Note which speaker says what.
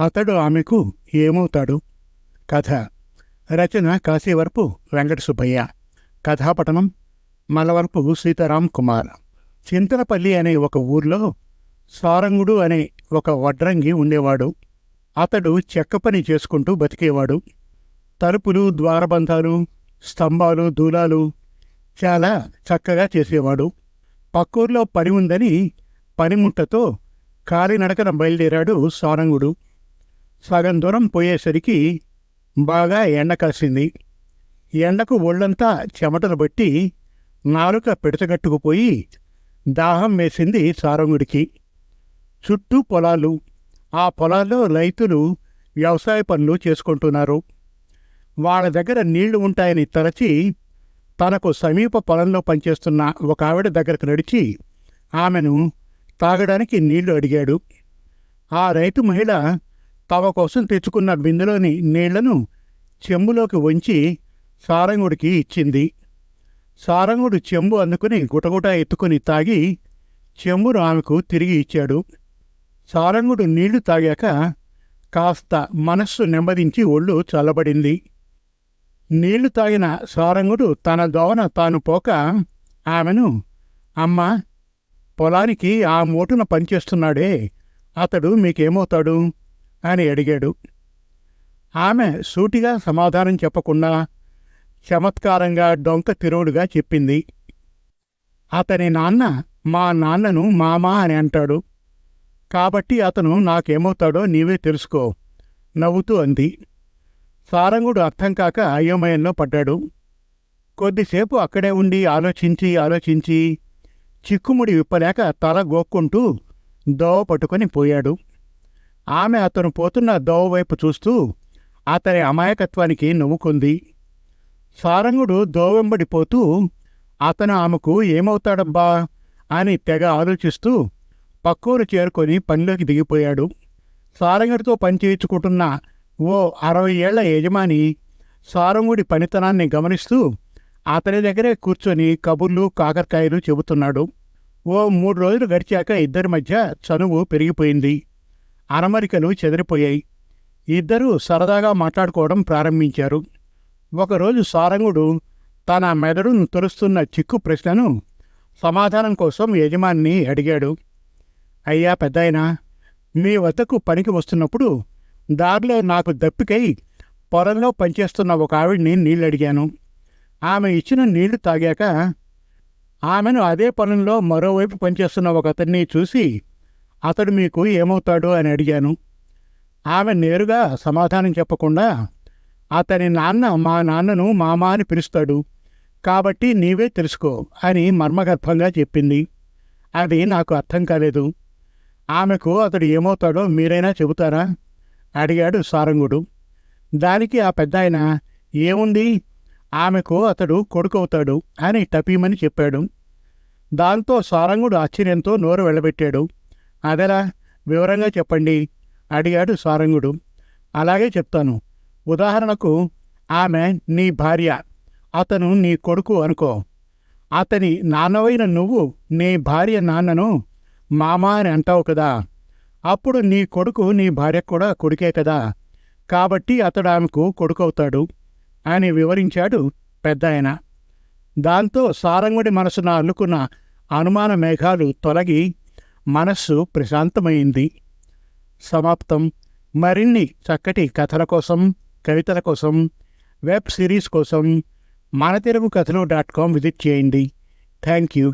Speaker 1: అతడు ఆమెకు ఏమవుతాడు? కథ. రచన కాశీవరపు వెంకట సుబ్బయ్య కథాపటనం మలవరపు సీతారాం కుమార్. చింతలపల్లి అనే ఒక ఊర్లో సారంగుడు అనే ఒక వడ్రంగి ఉండేవాడు. అతడు చెక్క పని చేసుకుంటూ బతికేవాడు. తలుపులు ద్వారబంధాలు స్తంభాలు దూలాలు చాలా చక్కగా చేసేవాడు. పక్కూర్లో పని ఉందని పనిముట్టతో కాలినడకన బయలుదేరాడు సారంగుడు. సగం దూరం పోయేసరికి బాగా ఎండ కాసింది. ఎండకు ఒళ్ళంతా చెమటలు బట్టి నాలుక పిడచగట్టుకుపోయి దాహం వేసింది సారంగుడికి. చుట్టూ పొలాలు ఆ పొలాల్లో రైతులు వ్యవసాయ పనులు చేసుకుంటున్నారు. వాళ్ళ దగ్గర నీళ్ళు ఉంటాయని తలచి తనకు సమీప పొలంలో పనిచేస్తున్న ఒక ఆవిడ దగ్గరకు నడిచి ఆమెను తాగడానికి నీళ్ళు అడిగాడు. ఆ రైతు మహిళ తమ కోసం తెచ్చుకున్న బిందెలోని నీళ్ళను చెంబులోకి వంచి సారంగుడికి ఇచ్చింది. సారంగుడు చెంబు అందుకుని గుటగుట ఎత్తుకుని తాగి చెంబును ఆమెకు తిరిగి ఇచ్చాడు. సారంగుడు నీళ్ళు తాగాక కాస్త మనస్సు నెమ్మదించి ఒళ్ళు చల్లబడింది. నీళ్ళు తాగిన సారంగుడు తన దోవన తాను పోక ఆమెను అమ్మా పొలానికి ఆ మూటను పనిచేస్తున్నాడే అతడు మీకేమవుతాడు? అని అడిగాడు. ఆమె సూటిగా సమాధానం చెప్పకుండా చమత్కారంగా డొంక తిరోడుగా చెప్పింది. అతని నాన్న మా నాన్నను మామా అని అంటాడు. కాబట్టి అతను నాకేమవుతాడో నీవే తెలుసుకో నవ్వుతూ అంది. సారంగుడు అర్థం కాక అయోమయంలో పడ్డాడు. కొద్దిసేపు అక్కడే ఉండి ఆలోచించి ఆలోచించి చిక్కుముడి విప్పలేక తల గోక్కుంటూ దోవ పట్టుకొని పోయాడు. ఆమె అతను పోతున్న దోవ వైపు చూస్తూ అతని అమాయకత్వానికి నవ్వుకుంది సారంగుడు దోవెంబడిపోతూ అతను ఆమెకు ఏమవుతాడబ్బా? అని తెగ ఆలోచిస్తూ పక్కూరు చేరుకొని పనిలోకి దిగిపోయాడు. సారంగుడితో పనిచేయించుకుంటున్న ఓ అరవై ఏళ్ళ యజమాని సారంగుడి పనితనాన్ని గమనిస్తూ అతని దగ్గరే కూర్చొని కబుర్లు కాకరకాయలు చెబుతున్నాడు. ఓ మూడు రోజులు గడిచాక ఇద్దరి మధ్య చనువు పెరిగిపోయింది. అరమరికలు చెదిరిపోయాయి. ఇద్దరూ సరదాగా మాట్లాడుకోవడం ప్రారంభించారు. ఒకరోజు సారంగుడు తన మెదడును తొలుస్తున్న చిక్కు ప్రశ్నను సమాధానం కోసం యజమాని అడిగాడు. అయ్యా పెద్దాయనా మీ వద్దకు పనికి వస్తున్నప్పుడు దారిలో నాకు దప్పికై పొలంలో పనిచేస్తున్న ఒక ఆవిడ్ని నీళ్ళు అడిగాను ఆమె ఇచ్చిన నీళ్ళు తాగాక ఆమెను అదే పొలంలో మరోవైపు పనిచేస్తున్న ఒక అతన్ని చూసి అతడు మీకు ఏమవుతాడు అని అడిగాను. ఆమె నేరుగా సమాధానం చెప్పకుండా అతని నాన్న మా నాన్నను మామ అని పిలుస్తాడు. కాబట్టి నీవే తెలుసుకో అని మర్మగర్భంగా చెప్పింది. అది నాకు అర్థం కాలేదు. ఆమెకు అతడు ఏమవుతాడో మీరైనా చెబుతారా? అడిగాడు సారంగుడు. దానికి ఆ పెద్దాయన ఏముంది? ఆమెకు అతడు కొడుకవుతాడు అని టపీమని చెప్పాడు. దాంతో సారంగుడు ఆశ్చర్యంతో నోరు వెళ్ళబెట్టాడు అదెలా వివరంగా చెప్పండి అడిగాడు సారంగుడు. అలాగే చెప్తాను. ఉదాహరణకు ఆమె నీ భార్య అతను నీ కొడుకు అనుకో. అతని నాన్నవైన నువ్వు నీ భార్య నాన్నను మామ అని అంటావు కదా. అప్పుడు నీ కొడుకు నీ భార్య కూడా కొడుకే కదా. కాబట్టి అతడు ఆమెకు కొడుకవుతాడు అని వివరించాడు పెద్దాయన. దాంతో సారంగుడి మనసున అల్లుకున్న అనుమాన మేఘాలు తొలగి మనస్సు ప్రశాంతమైంది. సమాప్తం. మరిన్ని చక్కటి కథల కోసం కవితల కోసం వెబ్ సిరీస్ కోసం మన తెలుగు కథలు డాట్ కామ్ విజిట్ చేయండి. Thank you.